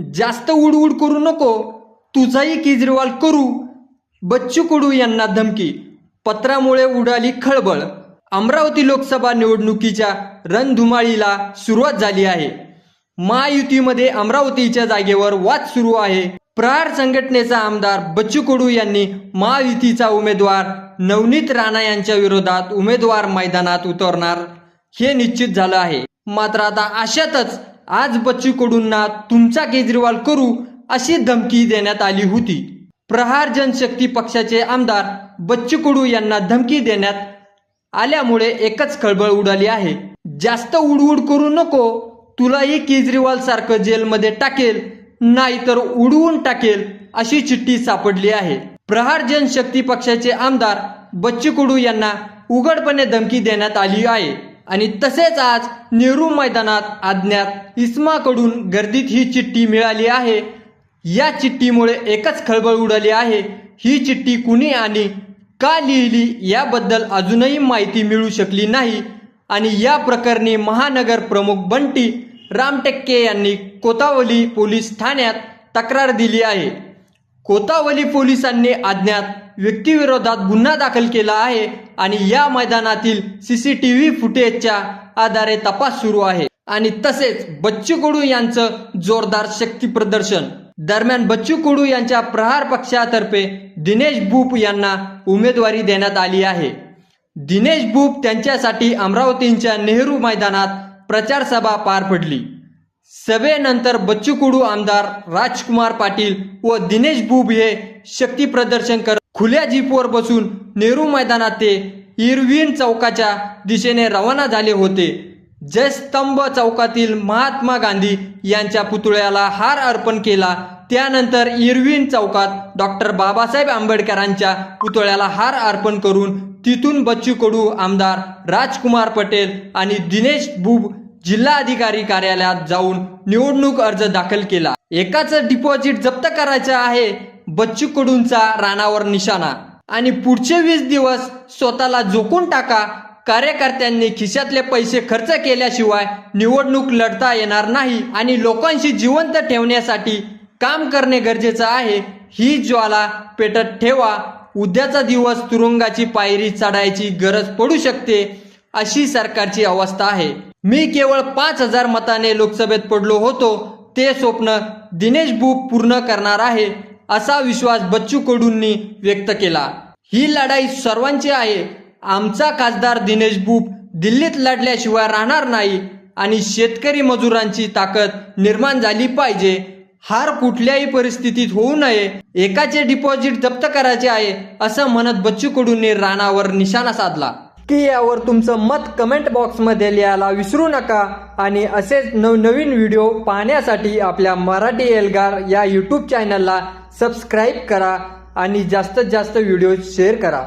जास्त उडउड करू नको. तुझाही केजरीवाल करू. बच्चू कडू यांना धमकी. पत्रामुळे उडाली खळबळ. अमरावती लोकसभा निवडणुकीच्या रणधुमाळीला सुरुवात झाली आहे. महायुतीमध्ये अमरावतीच्या जागेवर वाद सुरू आहे. प्रहार संघटनेचा आमदार बच्चू कडू यांनी महायुतीचा उमेदवार नवनीत राणा यांच्या विरोधात उमेदवार मैदानात उतरणार हे निश्चित झालं आहे. मात्र आता अशातच आज बच्चू कडूंना तुमचा केजरीवाल करू अशी धमकी देण्यात आली होती. प्रहार जनशक्ती पक्षाचे आमदार बच्चू कडू यांना धमकी देण्यात आल्यामुळे एकच खळबळ उडाली आहे. जास्त उडवूड करू नको तुलाही केजरीवाल सारखं जेलमध्ये टाकेल नाहीतर उडवून टाकेल अशी चिठ्ठी सापडली आहे. प्रहार जनशक्ती पक्षाचे आमदार बच्चू कडू यांना उघडपणे धमकी देण्यात आली आहे. आणि तसेच आज नेहरू मैदानात अज्ञात इस्माकडून गर्दीत ही चिठ्ठी मिळाली आहे. या चिठ्ठीमुळे एकच खळबळ उडाली आहे. ही चिठ्ठी कुणी आणि का लिहिली याबद्दल अजूनही माहिती मिळू शकली नाही. आणि या प्रकरणी महानगर प्रमुख बंटी रामटेक्के यांनी कोतावली पोलीस ठाण्यात तक्रार दिली आहे. कोतावली पोलिसांनी अज्ञात व्यक्तीविरोधात गुन्हा दाखल केला आहे आणि या मैदानातील सीसीटीव्ही फुटेजच्या आधारे तपास सुरू आहे. आणि तसेच बच्चू कडू यांचं जोरदार शक्ती प्रदर्शन. दरम्यान बच्चू कडू यांच्या प्रहार पक्षातर्फे दिनेश बुप यांना उमेदवारी देण्यात आली आहे. दिनेश बुप त्यांच्यासाठी अमरावतींच्या नेहरू मैदानात प्रचार सभा पार पडली. सभेनंतर बच्चू कुडू आमदार राजकुमार पाटील व दिनेश बुब हे शक्ती प्रदर्शन करत खुल्या जीपवर बसून नेहरू मैदानात ते इरविन चौकाच्या दिशेने रवाना झाले होते. जयस्तंभ चौकातील महात्मा गांधी यांच्या पुतळ्याला हार अर्पण केला. त्यानंतर इरविन चौकात डॉक्टर बाबासाहेब आंबेडकरांच्या पुतळ्याला हार अर्पण करून तिथून बच्चू कडू आमदार राजकुमार पटेल आणि दिनेश बुब जिल्हाधिकारी कार्यालयात जाऊन निवडणूक अर्ज दाखल केला. एकाच डिपॉझिट जप्त करायचं आहे. बच्चू कडूंचा राणावर निशाणा. आणि पुढचे वीस दिवस स्वतःला झोकून टाका. कार्यकर्त्यांनी खिशातले पैसे खर्च केल्याशिवाय निवडणूक लढता येणार नाही आणि लोकांशी जिवंत ठेवण्यासाठी काम करणे गरजेचं आहे. ही ज्वाला पेटत ठेवा. उद्याचा दिवस तुरुंगाची पायरी चढायची गरज पडू शकते अशी सरकारची अवस्था आहे. मी केवळ पाच हजार मताने लोकसभेत पडलो होतो. ते स्वप्न दिनेश बुक पूर्ण करणार आहे. असा विश्वास बच्चू कडूंनी व्यक्त केला. ही लढाई सर्वांची आहे. आमचा खासदार दिनेश बुप दिल्लीत लढल्याशिवाय राहणार नाही आणि शेतकरी मजुरांची ताकद निर्माण झाली पाहिजे. हार कुठल्याही परिस्थितीत होऊ नये. एकाचे डिपॉझिट जप्त करायचे आहे असं म्हणत बच्चू कडूंनी राणावर निशाणा साधला. की यावर तुमचं मत कमेंट बॉक्समध्ये लिहायला विसरू नका आणि असेच नवनवीन व्हिडिओ पाहण्यासाठी आपल्या मराठी एल्गार या यूट्यूब चॅनलला सबस्क्राईब करा आणि जास्तीत जास्त व्हिडिओ शेअर करा.